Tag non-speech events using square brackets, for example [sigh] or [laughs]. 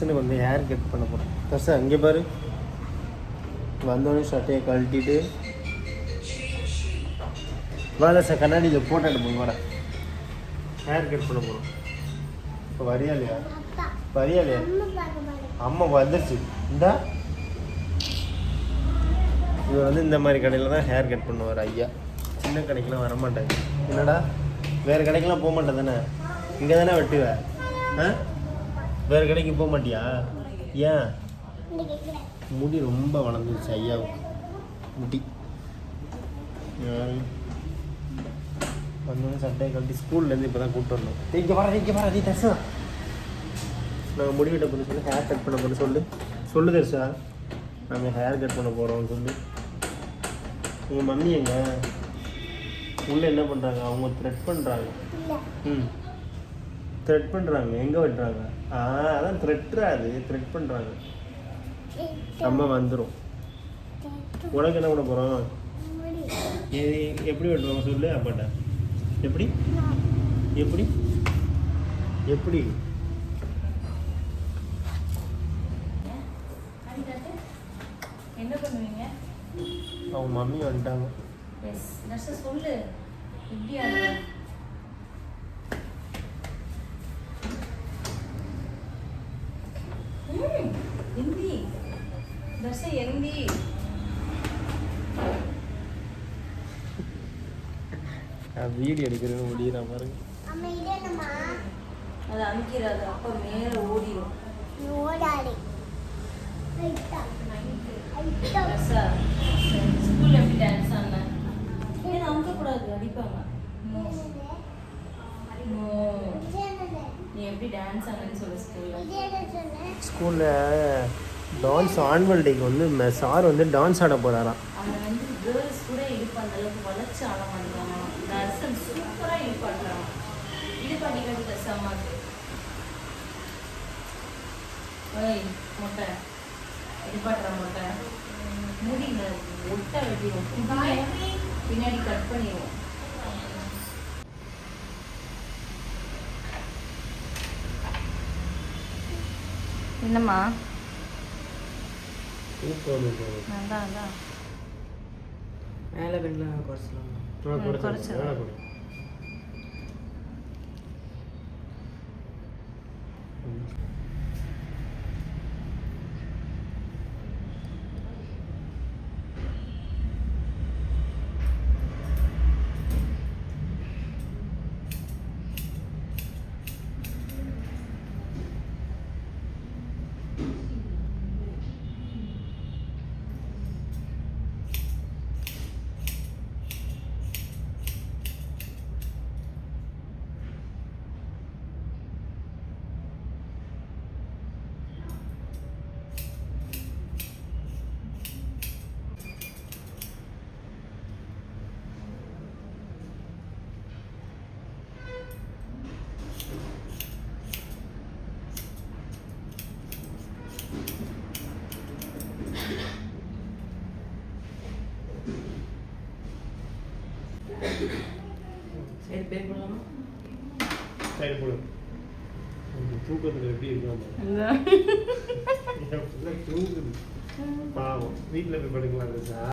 தர்சனுக்கு வந்து hair cut பண்ண போகிறேன் தர்சன் அங்கே பாரு. வந்தோடனே சட்டையை கழட்டிட்டு. வேலை சார் கண்ணாடியில் போட்டோ எடுப்போம் வாடா. ஹேர் கட் பண்ண போகிறோம் இப்போ வரியா இல்லையா? வரியா இல்லையா? அம்மா பார்க்க பாரு அம்மா வந்துருச்சு. இந்தா. இவர் வந்து இந்த மாதிரி கடையில் தான் ஹேர் கட் பண்ணுவார் ஐயா. சின்ன கடைக்கெலாம் வர மாட்டாங்க என்னடா? வேறு கடைக்கெலாம் போக மாட்டேன் தானே? இங்கே தானே வெட்டுவ? ஆ? வேறு கடைக்கு போக மாட்டியா? ஏன்? முடி ரொம்ப வளர்ந்துருச்சு ஐயாவுக்கு முடி. வந்தோடனே சட்டையை கழட்டி ஸ்கூல்லேருந்து இப்போ தான் கூப்பிட்டு வந்தோம் டேய், இங்கே வர இங்கே வர நீ தர்ஷா. நாங்கள் முடி வெட்ட போகிறோம் சொல்லி ஹேர் கட் பண்ண போகிறோம் சொல்லு. சொல்லு தர்ஷா. நாங்கள் ஹேர் கட் பண்ண போகிறோம் சொல்லு. உங்கள் மம்மி எங்க? உள்ளே என்ன பண்ணுறாங்க அவங்க த்ரெட் பண்ணுறாங்க ம். த்ரெட் பண்ணுறாங்க எங்கே வெட்டுறாங்க ஆ அதான் த்ரெட்ரா அது. த்ரெட் பண்ணுறாங்க அம்மா வந்துடும் உனக்கு என்ன பண்ண போகிறோம் எப்படி வெட்டுவாங்க சொல்லு அப்பாட்ட. எப்படி? எப்படி? எப்படி? என்ன பண்ணுவீங்க? அவங்க மம்மி வந்துட்டாங்க. எஸ் சொல்லு. எப்படி அது ம், ஹிந்தி தர்ஷ ஹிந்தி வீடியோ எடுக்கிறேன்னு முடியிற பாருங்க. அம்மா இது என்னம்மா அது அமுக்கிறாது அப்போ மேலே ஓடிடும் ஓடாடி ஐட்டா. ஐட்டா. தர்ஷா ஸ்கூலில் எப்படி டான்ஸ் ஆடின ஏன் அமுக்கக்கூடாது அடிப்பாங்க No. No. நீ எப்படி டான்ஸ் ஆனன்னு சொல்லு ஸ்கூலில் டான்ஸ் ஆனுவல் டேக்கு வந்து சார் வந்து டான்ஸ் ஆட போகிறாராம் அவனை வந்து கேர்ள்ஸ் கூட இது பண்ணுற அளவுக்கு வளர்ச்சி ஆட மாட்டேங்கிறான் நர்சன் சூப்பராக இது பண்ணுறான் இது பண்ணி கட்டி சமாக்கு ஓய் மொட்டை. இது பண்ணுற மொட்டை. முடி ந- ஒட்டை வெட்டிடும் பின்னாடி கட் பண்ணிடுவோம். என்னம்மா அதான் அதான் மேலே பெண்ணில் குறைச்சலாம் குறைச்சிடலாம். சரி பே பண்ணலாமா சரி போடு. தூக்கத்தில் எப்படி இருக்காம [laughs] தூங்குது பாவம். வீட்டில் போய் படுக்கலாம் சார்?